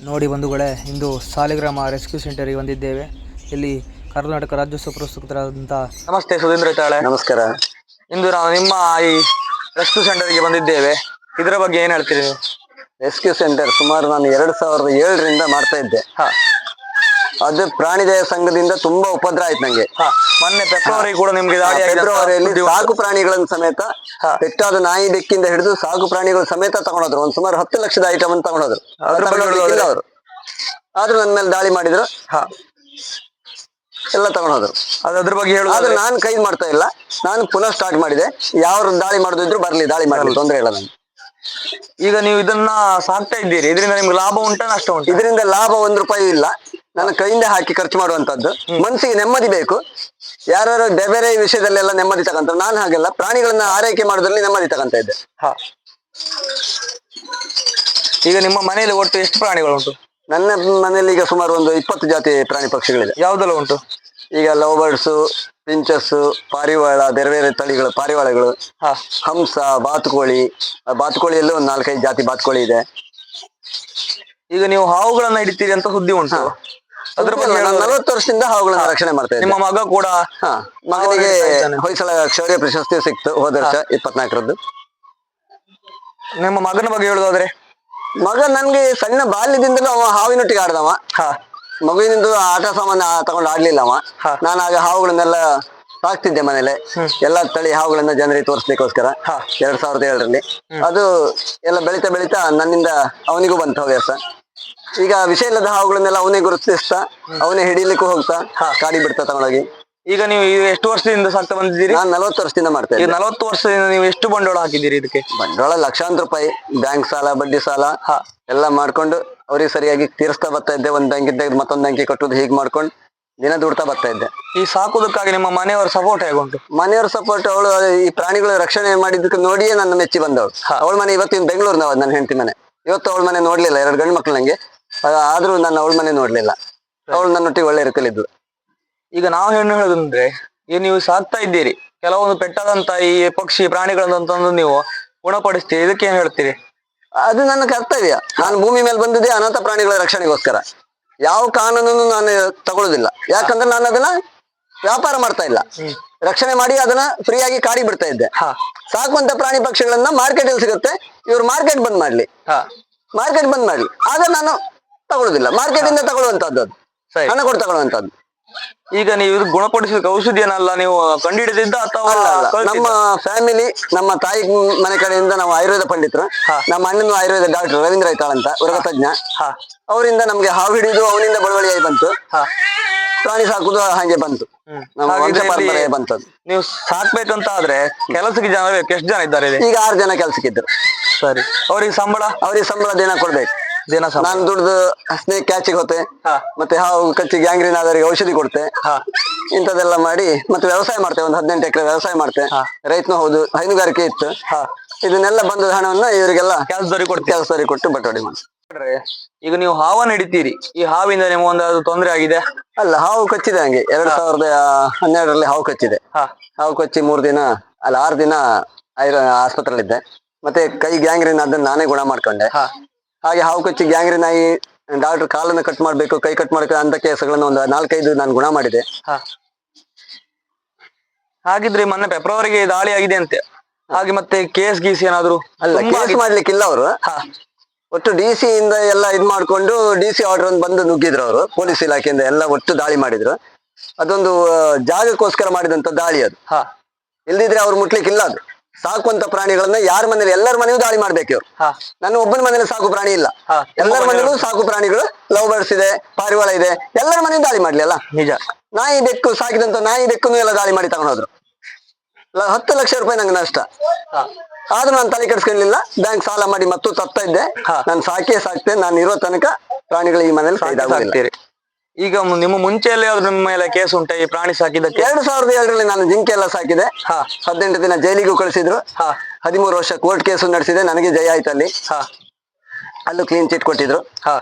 ನೋಡಿ ಬಂಧುಗಳೇ ಇಂದು ಸಾಲಿಗ್ರಾಮ ರೆಸ್ಕ್ಯೂ ಸೆಂಟರ್ಗೆ ಬಂದಿದ್ದೇವೆ. ಇಲ್ಲಿ ಕರ್ನಾಟಕ ರಾಜ್ಯೋತ್ಸವ ಪುರಸ್ಕೃತರಾದಂಥ ನಮಸ್ತೆ ಸುಧೀಂದ್ರ ತಾಳೆ. ನಮಸ್ಕಾರ. ಇಂದು ನಾವು ನಿಮ್ಮ ಈ ರೆಸ್ಕ್ಯೂ ಸೆಂಟರ್ಗೆ ಬಂದಿದ್ದೇವೆ. ಇದರ ಬಗ್ಗೆ ಏನ್ ಹೇಳ್ತೀರಿ ನೀವು? ರೆಸ್ಕ್ಯೂ ಸೆಂಟರ್ ಸುಮಾರು ನಾನು ಎರಡ್ ಸಾವಿರದ ಏಳರಿಂದ ಮಾಡ್ತಾ ಇದ್ದೆ. ಹಾ. ಅದು ಪ್ರಾಣಿದಯ ಸಂಘದಿಂದ ತುಂಬಾ ಉಪದ್ರ ಆಯ್ತು ನಂಗೆ. ಹಾ. ಮೊನ್ನೆ ಫೆಬ್ರವರಿ ಕೂಡ ನಿಮ್ಗೆ ದಾಳಿ ಆಗಿದೆ ಅಂತ ಫೆಬ್ರವರಿಯಲ್ಲಿ ಸುದ್ದಿ ಸಾಕು ಪ್ರಾಣಿಗಳನ್ನು ಸಮೇತ ಹಾ. ಪೆಟ್ಟಾದ ನಾಯಿ ಬೆಕ್ಕಿಂದ ಹಿಡಿದು ಸಾಕು ಪ್ರಾಣಿಗಳು ಸಮೇತ ತಗೊಂಡೋದ್ರು. ಒಂದ್ ಸುಮಾರು ಹತ್ತು ಲಕ್ಷದ ಐಟಮ್ ಅನ್ನು ತಗೊಂಡೋದ್ರು. ಅದ್ರ ಬಗ್ಗೆ ಹೇಳೋದಾದ್ರೆ? ಅವರು. ಆದ್ರೂ ನನ್ನ ಮೇಲೆ ದಾಳಿ ಮಾಡಿದ್ರು. ಹಾ. ಎಲ್ಲ ತಗೊಂಡೋದ್ರು. ಅದು ಅದ್ರ ಬಗ್ಗೆ ಆದ್ರೆ ಹೇಳುದು ನಾನು ಕೈ ಮಾಡ್ತಾ ಇಲ್ಲ. ನಾನು ಪುನಃ ಸ್ಟಾರ್ಟ್ ಮಾಡಿದೆ. ಯಾವ ದಾಳಿ ಮಾಡುದಿದ್ರು ಬರ್ಲಿ ದಾಳಿ ಮಾಡಲಿ ತೊಂದ್ರೆ ಇಲ್ಲ ನಂಗೆ ಈಗ ನೀವು ಇದನ್ನ ಸಾಕ್ತಾ ಇದ್ದೀರಿ. ಇದರಿಂದ ನಿಮ್ಗೆ ಲಾಭ ಉಂಟಾ ನಷ್ಟ ಉಂಟಾ? ಇದರಿಂದ ಲಾಭ ಒಂದ್ ರೂಪಾಯಿ ಇಲ್ಲ. ನನ್ನ ಕೈಯಿಂದ ಹಾಕಿ ಖರ್ಚು ಮಾಡುವಂತದ್ದು. ಮನಸ್ಸಿಗೆ ನೆಮ್ಮದಿ ಬೇಕು. ಯಾರು ಬೇರೆ ಬೇರೆ ವಿಷಯದಲ್ಲೆಲ್ಲ ನೆಮ್ಮದಿ ತಗೊಂತ ನಾನು ಹಾಗೆಲ್ಲ. ಪ್ರಾಣಿಗಳನ್ನ ಆರೈಕೆ ಮಾಡೋದ್ರಲ್ಲಿ ನೆಮ್ಮದಿ ತಗೊಂತ ಇದ್ದೆ. ಹಾ. ಈಗ ನಿಮ್ಮ ಮನೆಯಲ್ಲಿ ಒಟ್ಟು ಎಷ್ಟು ಪ್ರಾಣಿಗಳು ಉಂಟು ನನ್ನ ಮನೆಯಲ್ಲಿ ಈಗ ಸುಮಾರು ಒಂದು ಇಪ್ಪತ್ತು ಜಾತಿ ಪ್ರಾಣಿ ಪಕ್ಷಿಗಳಿದೆ. ಯಾವ್ದೆಲ್ಲ ಉಂಟು? ಈಗ ಲವ್ ಬರ್ಡ್ಸ್ ಪಿಂಚಸ್ ಪಾರಿವಾಳ ಬೇರೆ ಬೇರೆ ತಳಿಗಳು ಪಾರಿವಾಳಗಳು ಹಾ. ಹಂಸ ಬಾತುಕೋಳಿ ಆ ಬಾತುಕೋಳಿಯಲ್ಲೂ ಒಂದು ನಾಲ್ಕೈದು ಜಾತಿ ಬಾತುಕೋಳಿ ಇದೆ. ಈಗ ನೀವು ಹಾವುಗಳನ್ನ ಹಿಡಿತೀರಿ ಅಂತ ಸುದ್ದಿ ಉಂಟು. ಅದ್ರ ಬಗ್ಗೆ ನಾನು ನಲವತ್ತು ವರ್ಷದಿಂದ ಹಾವುಗಳನ್ನ ರಕ್ಷಣೆ ಮಾಡ್ತಾ ನಿಮ್ಮ ಮಗ ಕೂಡ ಹಾ. ಮಗನಿಗೆ. ಹೊಯ್ಸಳ ಶೌರ್ಯ ಪ್ರಶಸ್ತಿ ಸಿಕ್ತು ಹೋದ ವರ್ಷ ಇಪ್ಪತ್ನಾಲ್ಕರದ್ದು. ನಿಮ್ಮ ಮಗನ ಬಗ್ಗೆ ಹೇಳುದಾದ್ರೆ? ಮಗ ನನ್ಗೆ ಸಣ್ಣ ಬಾಲ್ಯದಿಂದಲೂ ಅವ ಹಾವಿನೊಟ್ಟಿಗೆ ಆಡ್ದವ. ಹಾ. ಮಗುವಿನಿಂದ ಆಟ ಸಾಮಾನು ತಗೊಂಡು ಆಡ್ಲಿಲ್ಲ ಅವ. ನಾನು ಆಗ ಹಾವುಗಳನ್ನೆಲ್ಲ ಸಾಕ್ತಿದ್ದೆ ಮನೇಲೆ. ಎಲ್ಲಾ ತಳಿ ಹಾವುಗಳನ್ನ ಜನರಿಗೆ ತೋರಿಸ್ಲಿಕ್ಕೋಸ್ಕರ. ಎರಡ್ ಸಾವಿರದ ಏಳರಲ್ಲಿ. ಅದು ಎಲ್ಲ ಬೆಳಿತಾ ಬೆಳಿತಾ ನನ್ನಿಂದ ಅವನಿಗೂ ಬಂತ ಹವ್ಯಾಸ. ಈಗ ವಿಷ ಇಲ್ಲದ ಹಾವುಗಳನ್ನೆಲ್ಲ ಅವನೇ ಗುರುತಿಸ್ತಾ ಅವನೇ ಹಿಡಿಲಿಕ್ಕೂ ಹೋಗ್ತಾ. ಕಾಡಿ ಬಿಡ್ತಾ ತಗೊಂಡೋಗಿ ಈಗ ನೀವು ಈಗ ಎಷ್ಟು ವರ್ಷದಿಂದ ಸಾಕ್ತಾ ಬಂದಿದ್ದೀರಿ? ನಾನು ನಲವತ್ತು ವರ್ಷದಿಂದ ಮಾಡ್ತೇನೆ ಈಗ ನಲವತ್ತು ವರ್ಷದಿಂದ ನೀವು ಎಷ್ಟು ಬಂಡವಾಳ ಹಾಕಿದ್ದೀರಿ ಇದಕ್ಕೆ? ಬಂಡವಾಳ ಲಕ್ಷಾಂತರ ರೂಪಾಯಿ ಬ್ಯಾಂಕ್ ಸಾಲ ಬಡ್ಡಿ ಸಾಲ ಹಾ. ಎಲ್ಲ ಮಾಡ್ಕೊಂಡು ಅವ್ರಿಗೆ ಸರಿಯಾಗಿ ತೀರಿಸ್ತಾ ಬರ್ತಾ ಇದ್ದೆ. ಒಂದ್ ಬ್ಯಾಂಕ್ ಇದ್ದಾಗ ಮತ್ತೊಂದ್ ಬ್ಯಾಂಕ್ ಕಟ್ಟುದು ಹೀಗೆ ಮಾಡ್ಕೊಂಡು ದಿನ ದುಡ್ತಾ ಬರ್ತಾ ಇದ್ದೆ. ಈ ಸಾಕುದಕ್ಕಾಗಿ ನಿಮ್ಮ ಮನೆಯವರ ಸಪೋರ್ಟ್ ಹೇಗೆ ಉಂಟು? ಮನೆಯವ್ರ ಸಪೋರ್ಟ್ ಅವಳು ಈ ಪ್ರಾಣಿಗಳ ರಕ್ಷಣೆ ಮಾಡಿದ್ದಕ್ಕೆ ನೋಡಿಯೇ ನನ್ನ ಮೆಚ್ಚಿ ಬಂದವಳು. ಅವಳ ಮನೆ ಇವತ್ತಿನ ಬೆಂಗಳೂರಿನವ ನನ್ನ ಹೆಂಡತಿ ಮನೆ. ಇವತ್ತು ಅವಳ ಮನೆ ನೋಡ್ಲಿಲ್ಲ ಎರಡು ಗಂಡು ಮಕ್ಳು ನಂಗೆ. ಆದ್ರೂ ನಾನು ಅವಳ ಮನೆ ನೋಡ್ಲಿಲ್ಲ. ಅವಳು ನನ್ನೊಟ್ಟಿಗೆ ಒಳ್ಳೆ ಇರ್ಕಲಿದ್ಲು. ಈಗ ನಾವು ಹೆಣ್ಣು ಹೇಳುದಂದ್ರೆ ಈಗ ನೀವು ಸಾಕ್ತಾ ಇದ್ದೀರಿ. ಕೆಲವೊಂದು ಪೆಟ್ಟದಂತ ಈ ಪಕ್ಷಿ ಪ್ರಾಣಿಗಳನ್ನ ತಂದು ನೀವು ಗುಣಪಡಿಸ್ತೀರಿ. ಇದಕ್ಕೆ ಏನ್ ಹೇಳ್ತೀರಿ? ಅದು ನನ್ನ ಕರ್ತವ್ಯ. ನಾನು ಭೂಮಿ ಮೇಲೆ ಬಂದಿದ್ದೆ ಅನಾಥ ಪ್ರಾಣಿಗಳ ರಕ್ಷಣೆಗೋಸ್ಕರ. ಯಾವ ಕಾನೂನನ್ನು ನಾನು ತಗೊಳ್ಳೋದಿಲ್ಲ ಯಾಕಂದ್ರೆ ನಾನು ಅದನ್ನ ವ್ಯಾಪಾರ ಮಾಡ್ತಾ ಇಲ್ಲ. ರಕ್ಷಣೆ ಮಾಡಿ ಅದನ್ನ ಫ್ರೀಯಾಗಿ ಕಾಡಿ ಬಿಡ್ತಾ ಇದ್ದೆ. ಸಾಕುವಂತ ಪ್ರಾಣಿ ಪಕ್ಷಿಗಳನ್ನ ಮಾರ್ಕೆಟ್ ಅಲ್ಲಿ ಸಿಗುತ್ತೆ. ಇವ್ರು ಮಾರ್ಕೆಟ್ ಬಂದ್ ಮಾಡ್ಲಿ. ಮಾರ್ಕೆಟ್ ಬಂದ್ ಮಾಡ್ಲಿ. ಆಗ ನಾನು ತಗೊಳ್ಳೋದಿಲ್ಲ ಮಾರ್ಕೆಟ್ ಇಂದ ತಗೊಳ್ಳುವಂತದ್ದು ಅದು ಸರಿ. ಹಣ ಕೊಟ್ಟು ತಗೊಳ್ಳುವಂತದ್ದು ಈಗ ನೀವು ಇದು ಔಷಧಿ ಔಷಧಿಯನ್ನೆಲ್ಲ ನೀವು ಕಂಡುಹಿಡಿದಿದ್ದ ಅಥವಾ ಅಲ್ಲ ಅಲ್ಲ. ಕಲ್ತಿದ್ದ? ನಮ್ಮ ಫ್ಯಾಮಿಲಿ ನಮ್ಮ ತಾಯಿ ಮನೆ ಕಡೆಯಿಂದ ನಾವು ಆಯುರ್ವೇದ ಪಂಡಿತರು. ಹಾ. ನಮ್ಮ ಅಣ್ಣನ ಆಯುರ್ವೇದ ಡಾಕ್ಟರ್ ರವೀಂದ್ರ ಐತಾಳ್ ಅಂತ ಉರಗ ತಜ್ಞ ಹಾ. ಅವರಿಂದ ನಮ್ಗೆ ಹಾವು ಹಿಡಿದು ಅವನಿಂದ ಬಳುವಳಿಯಾಗಿ ಬಂತು. ಹಾ. ಪ್ರಾಣಿ ಸಾಕುದು ಹಾಗೆ ಬಂತು. ಹ್ಮ್. ನಮ್ಮ ವಂಶ ಹಾಗಿದ್ರೆ ಇಲ್ಲಿ ಪರಂಪರೆ ಬಂತದ್ದು ನೀವು ಸಾಕ್ಬೇಕಂತ ಆದ್ರೆ ಕೆಲಸಕ್ಕೆ ಜನ ಬೇಕು ಎಷ್ಟು ಜನ ಇದ್ದಾರೆ ಇಲ್ಲಿ? ಈಗ ಆರು ಜನ ಕೆಲ್ಸಕ್ಕಿದ್ರು ಸರಿ. ಅವ್ರಿಗೆ ಸಂಬಳ? ಅವ್ರಿಗೆ ಸಂಬಳ ದಿನ ಕೊಡ್ಬೇಕು. ದಿನ ನಾನು ದುಡ್ದು ಸ್ನೇಕ್ ಕ್ಯಾಚಿಗೆ ಹೋತೆ ಹಾ. ಮತ್ತೆ ಹಾವು ಕಚ್ಚಿ ಗ್ಯಾಂಗ್ರೀನ್ ಆದವರಿಗೆ ಔಷಧಿ ಕೊಡ್ತೆ. ಹಾ. ಇಂಥದ್ದೆಲ್ಲ ಮಾಡಿ ಮತ್ತೆ ವ್ಯವಸಾಯ ಮಾಡ್ತೇವೆ ಒಂದು ಹದಿನೆಂಟು ಎಕರೆ ವ್ಯವಸಾಯ ಮಾಡ್ತೆ. ಹಾ. ರೈತನು ಹೌದು ಹೈನುಗಾರಿಕೆ ಇತ್ತು. ಹಾ. ಇದನ್ನೆಲ್ಲ ಬಂದ ಹಣವನ್ನ ಇವರಿಗೆಲ್ಲ ಕೆಲಸದವ್ರಿಗೆ ಕೊಡ್ತೀವಿ. ಕೆಲಸದವರಿಗೆ ಕೊಟ್ಟು ಬಟವಾಡೆ ಮಾಡಿ ಈಗ ನೀವು ಹಾವನ್ನ ಹಿಡಿತೀರಿ. ಈ ಹಾವಿಂದ ನಿಮ್ಗೆ ಒಂದಾದ್ರು ತೊಂದರೆ ಆಗಿದೆ? ಅಲ್ಲ ಹಾವು ಕಚ್ಚಿದೆ ಹಂಗೆ. ಎರಡ್ ಸಾವಿರದ ಹನ್ನೆರಡರಲ್ಲಿ ಹಾವು ಕಚ್ಚಿದೆ. ಹಾ. ಹಾವು ಕಚ್ಚಿ ಮೂರ್ ದಿನ ಅಲ್ಲ ಆರು ದಿನ ಐರ ಆಸ್ಪತ್ರೆಯಲ್ಲಿದ್ದೆ. ಮತ್ತೆ ಕೈ ಗ್ಯಾಂಗ್ರೀನ್ ಅದನ್ನ ನಾನೇ ಗುಣ ಮಾಡ್ಕೊಂಡೆ. ಹಾ. ಹಾಗೆ ಹಾವು ಕಚ್ಚಿ ಗ್ಯಾಂಗ್ರಿ ನಾಯಿ ಡಾಕ್ಟರ್ ಕಾಲನ್ನು ಕಟ್ ಮಾಡಬೇಕು ಕೈ ಕಟ್ ಮಾಡಬೇಕು ಅಂತ ಕೇಸ್ಗಳನ್ನ ಒಂದು ನಾಲ್ಕೈದು ನಾನು ಗುಣ ಮಾಡಿದೆ. ಹಾ. ಹಾಗಿದ್ರೆ ಮೊನ್ನೆ ಫೆಬ್ರವರಿಗೆ ದಾಳಿ ಆಗಿದೆ ಅಂತೆ. ಹಾಗೆ ಮತ್ತೆ ಕೇಸ್ ಗೀಸ್ ಏನಾದ್ರು? ಅಲ್ಲ ಕೇಸ್. ಮಾಡ್ಲಿಕ್ಕಿಲ್ಲ ಅವರು. ಹಾ. ಒಟ್ಟು ಡಿ ಸಿ ಇಂದ ಎಲ್ಲ ಇದ್ ಮಾಡ್ಕೊಂಡು ಡಿ ಸಿ ಆರ್ಡರ್ ಒಂದು ಬಂದು ನುಗ್ಗಿದ್ರು ಅವರು ಪೊಲೀಸ್ ಇಲಾಖೆಯಿಂದ ಎಲ್ಲ ಒಟ್ಟು ದಾಳಿ ಮಾಡಿದ್ರು. ಅದೊಂದು ಜಾಗಕ್ಕೋಸ್ಕರ ಮಾಡಿದಂತ ದಾಳಿ ಅದು. ಹಾ. ಇಲ್ದಿದ್ರೆ ಅವ್ರು ಮುಟ್ಲಿಕ್ಕಿಲ್ಲ ಅದು. ಸಾಕುವಂತ ಪ್ರಾಣಿಗಳನ್ನ ಯಾರ ಮನೇಲಿ ಎಲ್ಲರ ಮನೆಯೂ ದಾಳಿ ಮಾಡ್ಬೇಕು ಇವ್ರು. ನನ್ನ ಒಬ್ಬನ ಮನೇಲಿ ಸಾಕು ಪ್ರಾಣಿ ಇಲ್ಲ. ಎಲ್ಲರ ಮನೇಲೂ ಸಾಕು ಪ್ರಾಣಿಗಳು ಲವ್ ಬರ್ಡ್ಸ್ ಇದೆ ಪಾರಿವಾಳ ಇದೆ ಎಲ್ಲರ ಮನೆಯೂ ದಾಳಿ ಮಾಡ್ಲಿ ಅಲ್ಲ? ನಿಜ. ನಾಯಿ ಬೆಕ್ಕು ಸಾಕಿದಂತ ನಾಯಿ ಬೆಕ್ಕನ್ನು ಎಲ್ಲ ದಾಳಿ ಮಾಡಿ ತಗೊಂಡೋದ್ರು. ಹತ್ತು ಲಕ್ಷ ರೂಪಾಯಿ ನಂಗೆ ನಷ್ಟ. ಆದ್ರೂ ನಾನು ತಲೆ ಕೆಡಿಸ್ಕೊಳ್ಳಿಲ್ಲ ಬ್ಯಾಂಕ್ ಸಾಲ ಮಾಡಿ ಮತ್ತೂ ತಪ್ತಾ ಇದ್ದೆ. ನಾನು ಸಾಕೇ ಸಾಕ್ತೆ ನಾನು ಇರೋ ತನಕ ಪ್ರಾಣಿಗಳು ಈ ಮನೇಲಿ ಸಾಕ್ತೀರಿ. ಈಗ ನಿಮ್ಮ ಮುಂಚೆಯಲ್ಲಿ ಆದ್ರೂ ನಿಮ್ಮ ಮೇಲೆ ಕೇಸ್ ಉಂಟ? ಈ ಪ್ರಾಣಿ ಸಾಕಿದ್ದಕ್ಕೆ? ಎರಡು ಸಾವಿರದ ಏಳರಲ್ಲಿ ನಾನು ಜಿಂಕೆ ಎಲ್ಲ ಸಾಕಿದೆ. ಹಾ. ಹದಿನೆಂಟು ದಿನ ಜೈಲಿಗೂ ಕಳಿಸಿದ್ರು. ಹಾ. ಹದಿಮೂರು ವರ್ಷ ಕೋರ್ಟ್ ಕೇಸು ನಡೆಸಿದೆ. ನನಗೆ ಜಯ ಆಯ್ತು ಅಲ್ಲಿ. ಹಾ. ಅಲ್ಲೂ ಕ್ಲೀನ್ ಚಿಟ್ ಕೊಟ್ಟಿದ್ರು. ಹಾ.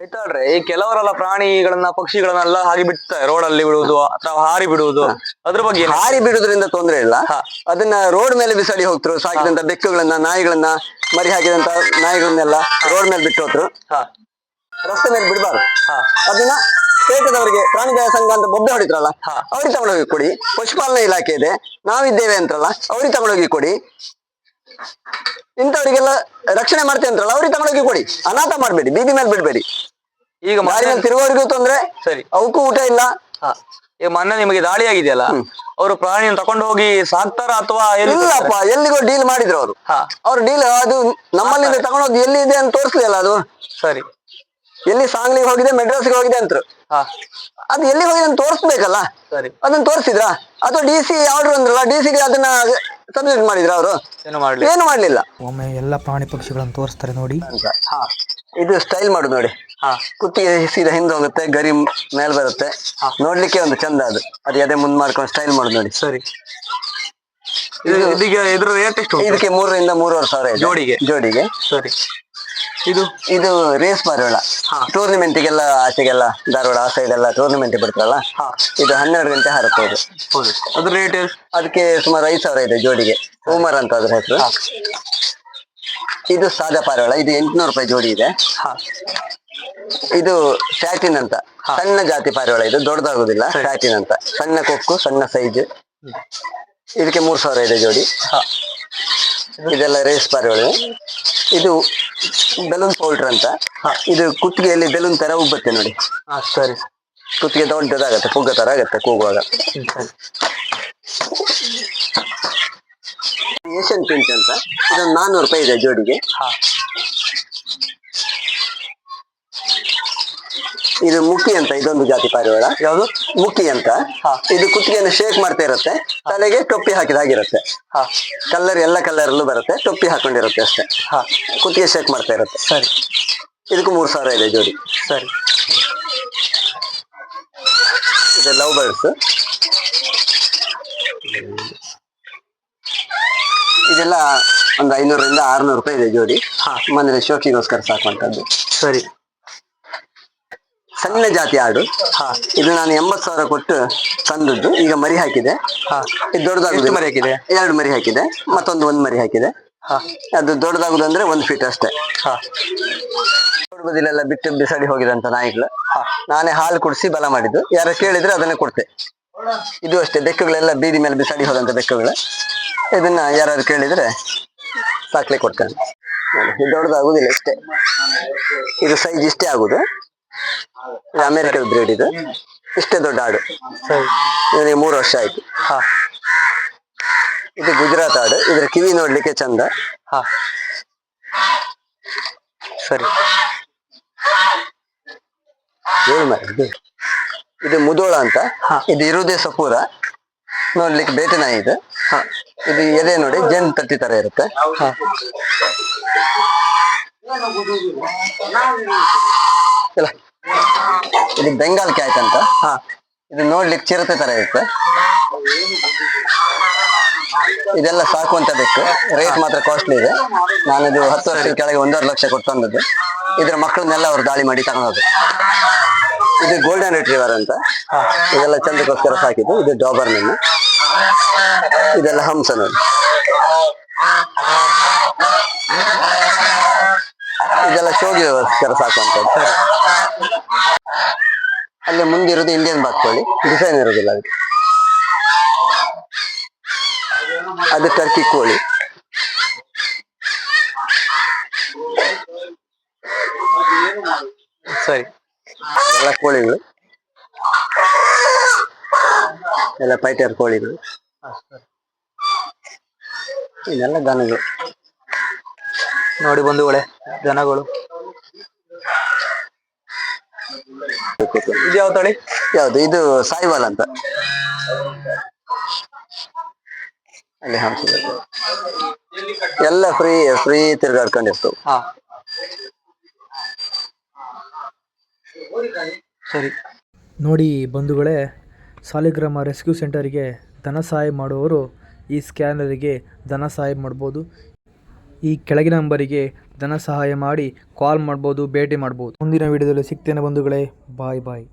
ಆಯ್ತಾಳ್ರೆ ಈ ಕೆಲವರೆಲ್ಲ ಪ್ರಾಣಿಗಳನ್ನ ಪಕ್ಷಿಗಳನ್ನೆಲ್ಲ ಹಾಗೆ ಬಿಡ್ತಾರೆ ಅಲ್ಲಿ ಬಿಡುವುದು ಅಥವಾ ಹಾರಿ ಬಿಡುವುದು. ಅದ್ರ ಬಗ್ಗೆ ಹಾರಿ ಬಿಡುವುದರಿಂದ ತೊಂದರೆ ಇಲ್ಲ. ಹಾ. ಅದನ್ನ ರೋಡ್ ಮೇಲೆ ಬಿಸಾಡಿ ಹೋಗ್ತರು. ಸಾಕಿದಂತ ಬೆಕ್ಕುಗಳನ್ನ ನಾಯಿಗಳನ್ನ ಮರಿ ಹಾಕಿದಂತ ನಾಯಿಗಳನ್ನೆಲ್ಲ ರೋಡ್ ಮೇಲೆ ಬಿಟ್ಟು ಹೋದ್ರು. ಹಾ. ರಸ್ತೆ ಮೇಲೆ ಬಿಡಬಾರ್ದು. ಹಾ. ಅದನ್ನ ಪೇಟದವರಿಗೆ ಪ್ರಾಣಿ ದಯಾ ಸಂಘ ಅಂತ ಬೊಬ್ಬೆ ಹೊಡಿದ್ರಲ್ಲ. ಅವ್ರಿಗೆ ತಗೊಂಡೋಗಿ ಕೊಡಿ. ಪಶುಪಾಲನೆ ಇಲಾಖೆ ಇದೆ ನಾವಿದ್ದೇವೆ ಅಂತ್ರಲ್ಲ ಅವ್ರಿಗೆ ತಗೊಂಡೋಗಿ ಕೊಡಿ. ಇಂಥವರಿಗೆಲ್ಲ ರಕ್ಷಣೆ ಮಾಡ್ತೇವೆ ಅಂತ್ರಲ್ಲ ಅವ್ರಿಗೆ ತಗೊಂಡೋಗಿ ಕೊಡಿ. ಅನಾಥ ಮಾಡ್ಬೇಡಿ ಬೀದಿ ಮೇಲೆ ಬಿಡ್ಬೇಡಿ. ಈಗ ಮಾರಿನಲ್ಲಿ ತಿರುಗೋರಿಗೂ ತೊಂದ್ರೆ ಸರಿ. ಅವಕ್ಕೂ ಊಟ ಇಲ್ಲ. ಹಾ. ಈಗ ಮೊನ್ನೆ ನಿಮಗೆ ದಾಳಿ ಆಗಿದೆಯಲ್ಲ ಅವರು ಪ್ರಾಣಿಯನ್ನು ತಕೊಂಡು ಹೋಗಿ ಸಾಕ್ತಾರ ಅಥವಾ ಇಲ್ಲಪ್ಪ ಎಲ್ಲಿಗೋ ಡೀಲ್ ಮಾಡಿದ್ರು ಅವರು. ಹಾ. ಅವ್ರ ಡೀಲ್ ಅದು ನಮ್ಮಲ್ಲಿಂದ ತಗೊಂಡೋಗಿ ಎಲ್ಲಿ ಇದೆ ಅಂತ ತೋರಿಸ್ಲಿಲ್ಲ ಅದು. ಸರಿ. ಎಲ್ಲಿ ಸಾಂಗ್ಲಿಗೆ ಹೋಗಿದೆ ಮೆಡ್ರಾಸ್ಗೆ ಹೋಗಿದೆ ಅಂತರು. ಹಾ. ಅದು ಎಲ್ಲಿ ಹೋಗಿದೆ ಅಂತ ತೋರಿಸ್ಬೇಕಲ್ಲ? ಸರಿ. ಅದನ್ನ ತೋರಿಸಿದ್ರ? ಅಥವಾ ಡಿ ಸಿ ಆರ್ಡರ್ ಅಂದ್ರಲ್ಲ ಡಿ ಸಿಗೆ ಅದನ್ನ ಸಬ್ಮಿಟ್ ಮಾಡಿದ್ರ ಅವರು? ಏನು ಮಾಡ್ಲಿ ಏನು ಮಾಡ್ಲಿಲ್ಲ. ಒಮ್ಮೆ ಎಲ್ಲ ಪ್ರಾಣಿ ಪಕ್ಷಿಗಳನ್ನು ತೋರಿಸ್ತಾರೆ ನೋಡಿ. ಅಂತ. ಹಾ. ಇದು ಸ್ಟೈಲ್ ಮಾಡುದು ನೋಡಿ. ಹಾ. ಕುತ್ತಿಗೆ ಸೀದಾ ಹಿಂದೆ ಹೋಗುತ್ತೆ ಗರಿ ಮೇಲೆ ಬರುತ್ತೆ. ನೋಡ್ಲಿಕ್ಕೆ ಒಂದು ಚಂದ ಅದು. ಅದು ಅದೇ ಮುಂದ್ ಮಾಡ್ಕೊಂಡು ಸ್ಟೈಲ್ ಮಾಡುದು ನೋಡಿ. ಸರಿ. ಇದು ಇದೀಗ ಇದ್ರ ರೇಟ್ ಎಷ್ಟು ಇದಕ್ಕೆ ಮೂರರಿಂದ ಮೂರುವರೆ ಸಾವಿರ ಇದೆ. ಜೋಡಿಗೆ? ಜೋಡಿಗೆ. ಸರಿ. ಇದು ಇದು ರೇಸ್ ಪಾರಿವಾಳ ಟೂರ್ನಿಮೆಂಟ್ ಗೆಲ್ಲ ಆಚೆಗೆಲ್ಲ ಧಾರವಾಡ ಆ ಸೈಡ್ ಎಲ್ಲ ಟೂರ್ನಿಮೆಂಟ್ ಬಿಡ್ತಾರಲ್ಲ? ಇದು ಹನ್ನೆರಡು ಗಂಟೆ ಹಾರುತ್ತೆ ಇದು? ಹೌದು. ಅದ್ರ ರೇಟ್ ಅದಕ್ಕೆ ಸುಮಾರು ಐದು ಸಾವಿರ ಇದೆ ಜೋಡಿಗೆ. ಉಮರ್ ಅಂತ ಅದ್ರ ಹೆಸರು. ಇದು ಸಾದಾ ಪಾರಿವಾಳ ಇದು ಎಂಟುನೂರು ರೂಪಾಯಿ ಜೋಡಿ ಇದೆ. ಇದು ಸ್ಯಾಟಿನ್ ಅಂತ. ಸಣ್ಣ ಜಾತಿ ಪಾರಿವಾಳ ಇದು ದೊಡ್ಡದಾಗುದಿಲ್ಲ. ಸ್ಯಾಟಿನ್ ಅಂತ. ಸಣ್ಣ ಕೊಕ್ಕು ಸಣ್ಣ ಸೈಜ್ ಇದಕ್ಕೆ ಮೂರ್ ಸಾವಿರ ಇದೆ ಜೋಡಿ. ಹಾ. ಇದೆಲ್ಲ ರೇಸ್ ಪಾರಿವಾಳ ಇದು ಬೆಲೂನ್ ಪೌಡರ್ ಅಂತ. ಇದು ಕುತ್ತಿಗೆಯಲ್ಲಿ ಬೆಲೂನ್ ತರ ಉಬ್ಬತ್ತೆ ನೋಡಿ. ಹಾ ಸರಿ. ಕುತ್ತಿಗೆ ದೊಡ್ಡದಾಗತ್ತೆ ಪುಗ್ಗ ತರ ಆಗತ್ತೆ ಕೂಗುವಾಗ. ಏಷ್ಯನ್ ಪೇಂಟ್ ಅಂತ. ಇದೊಂದು ನಾನ್ನೂರು ರೂಪಾಯಿ ಇದೆ ಜೋಡಿಗೆ. ಇದು ಮುಕ್ಕಿ ಅಂತ ಇದೊಂದು ಜಾತಿ ಪಾರಿವಾಳ. ಯಾವುದು? ಮುಕ್ಕಿ ಅಂತ. ಇದು ಕುತ್ತಿಗೆಯನ್ನು ಶೇಕ್ ಮಾಡ್ತಾ ಇರುತ್ತೆ ತಲೆಗೆ ಟೊಪ್ಪಿ ಹಾಕಿದಾಗಿರುತ್ತೆ. ಹಾ. ಕಲರ್ ಎಲ್ಲ ಕಲರ್ ಅಲ್ಲೂ ಬರುತ್ತೆ. ಟೊಪ್ಪಿ ಹಾಕೊಂಡಿರುತ್ತೆ ಅಷ್ಟೇ. ಹಾ. ಕುತ್ತಿಗೆ ಶೇಕ್ ಮಾಡ್ತಾ ಇರುತ್ತೆ ಸರಿ. ಇದಕ್ಕೂ ಮೂರ್ ಸಾವಿರ ಇದೆ ಜೋಡಿ. ಸರಿ. ಇದು ಲವ್ ಬರ್ಡ್ಸ್ ಇದೆಲ್ಲ ಒಂದು ಐನೂರರಿಂದ ಆರ್ನೂರು ರೂಪಾಯಿ ಇದೆ ಜೋಡಿ. ಹಾ. ಮನೇಲಿ ಶೋಕಿಗೋಸ್ಕರ ಸಾಕುವಂಥದ್ದು. ಸರಿ. ಸಣ್ಣ ಜಾತಿ ಆಡು. ಹಾ ಇದು ನಾನು ಎಂಬತ್ ಸಾವಿರ ಕೊಟ್ಟು ತಂದದ್ದು. ಈಗ ಮರಿ ಹಾಕಿದೆ. ಹಾ ಇದು ದೊಡ್ಡದಾಗುದು. ಮರಿ ಹಾಕಿದೆ? ಎರಡು ಮರಿ ಹಾಕಿದೆ. ಮತ್ತೊಂದು ಒಂದ್ ಮರಿ ಹಾಕಿದೆ. ಹಾ ಅದು ದೊಡ್ಡದಾಗುದು ಅಂದ್ರೆ ಒಂದ್ ಫೀಟ್ ಅಷ್ಟೇ. ಬದಿಲೆಲ್ಲ ಬಿಟ್ಟು ಬಿಸಾಡಿ ಹೋಗಿದಂತ ನಾಯಿಗಳು. ನಾನೇ ಹಾಲು ಕುಡಿಸಿ ಬಲ ಮಾಡಿದ್ದು. ಯಾರು ಕೇಳಿದ್ರೆ ಅದನ್ನೇ ಕೊಡ್ತೆ. ಇದು ಅಷ್ಟೇ ಬೆಕ್ಕುಗಳೆಲ್ಲ ಬೀದಿ ಮೇಲೆ ಬಿಸಾಡಿ ಹೋದಂತ ಬೆಕ್ಕುಗಳು. ಇದನ್ನ ಯಾರು ಕೇಳಿದ್ರೆ ಸಾಕ್ಲೆ ಕೊಡ್ತೇನೆ. ದೊಡ್ಡದಾಗುದಿಲ್ಲ ಇಷ್ಟೇ ಇದು ಸೈಜ್ ಇಷ್ಟೇ ಆಗುದು. ಇದು ಅಮೆರಿಕದ ಬ್ರೀಡ್ ಇದು. ಇಷ್ಟೇ ದೊಡ್ಡ ಆಡು. ಇವನಿಗೆ ಮೂರು ವರ್ಷ ಆಯ್ತು. ಹಾ. ಇದು ಗುಜರಾತ್ ಆಡು. ಇದ್ರ ಕಿವಿ ನೋಡ್ಲಿಕ್ಕೆ ಚಂದ. ಹಾ. ಸರಿ. ಇದು. ಮುದೋಳ ಅಂತ. ಇದು ಇರುವುದೇ ಸಪೂರ. ನೋಡ್ಲಿಕ್ಕೆ ಬೇಟೆ ನಾಯಿ ಇದು. ಇದು ಎದೆ ನೋಡಿ ಜೇನ್ ತತ್ತಿ ತರ ಇರುತ್ತೆ. ಇಲ್ಲ. ಇದು ಬೆಂಗಾಲ್ ಕ್ಯಾಟ್ ಅಂತ. ಇದು ನೋಡ್ಲಿಕ್ಕೆ ಚಿರತೆ ತರ ಇರುತ್ತೆ. ಇದೆಲ್ಲ ಸಾಕುವಂತ ಬೇಕು ರೇಟ್ ಮಾತ್ರ ಕಾಸ್ಟ್ಲಿ ಇದೆ. ನಾನು ಇದು ಹತ್ತು ವರ್ಷದ ಕೆಳಗೆ ಒಂದೂವರೆ ಲಕ್ಷ ಕೊಟ್ಟು ತಂದದ್ದು. ಇದ್ರ ಮಕ್ಕಳನ್ನೆಲ್ಲ ಅವ್ರು ದಾಳಿ ಮಾಡಿ ತಗೊಂಡೋದು ಇದು ಗೋಲ್ಡನ್ ರಿಟ್ರೀವರ್ ಅಂತ. ಇದೆಲ್ಲ ಚಂದಕ್ಕೋಸ್ಕರ ಸಾಕಿದ್ದು. ಇದು ಡಾಬರ್ ನನ್ನ. ಇದೆಲ್ಲ ಹಂಸ ನೋಡಿ ಇದೆಲ್ಲ ಶೋಗಿಗೋಸ್ಕರ ಸಾಕುವಂಥದ್ದು. ಅಲ್ಲಿ ಮುಂದಿರೋದು ಇಂಡಿಯನ್ ಬಾತ್ಕೋಳಿ ಡಿಸೈನ್ ಇರೋದಿಲ್ಲ ಅದಕ್ಕೆ ಅದು ಟರ್ಕಿ ಕೋಳಿ. ಸರಿ. ಎಲ್ಲ ಕೋಳಿಗಳು. ಎಲ್ಲ ಪೈಟರ್ ಕೋಳಿಗಳು. ಇದೆಲ್ಲ ದನಗಳು. ನೋಡಿ ಬಂಧುಗಳೇ ಇದು ಯಾವ ತಳಿ? ಯಾವುದು? ಇದು ಸಾಯಿವಾಲ್ ಅಂತ. ಅಲ್ಲಿ ಎಲ್ಲ ಫ್ರೀ ಫ್ರೀ ತಿರ್ಗಾಡ್ಕೊಂಡಿರ್ತವು. ಹಾ. ಸರಿ. ನೋಡಿ ಬಂಧುಗಳೇ ಸಾಲಿಗ್ರಾಮ ರೆಸ್ಕ್ಯೂ ಸೆಂಟರಿಗೆ ಧನ ಸಹಾಯ ಮಾಡುವವರು ಈ ಸ್ಕ್ಯಾನರಿಗೆ ಧನ ಸಹಾಯ ಮಾಡ್ಬೋದು. ಈ ಕೆಳಗಿನ ನಂಬರಿಗೆ ಧನ ಸಹಾಯ ಮಾಡಿ ಕಾಲ್ ಮಾಡ್ಬೋದು ಭೇಟಿ ಮಾಡ್ಬೋದು. ಮುಂದಿನ ವಿಡಿಯೋದಲ್ಲಿ ಸಿಗ್ತೇನೆ ಬಂಧುಗಳೇ. ಬಾಯ್ ಬಾಯ್.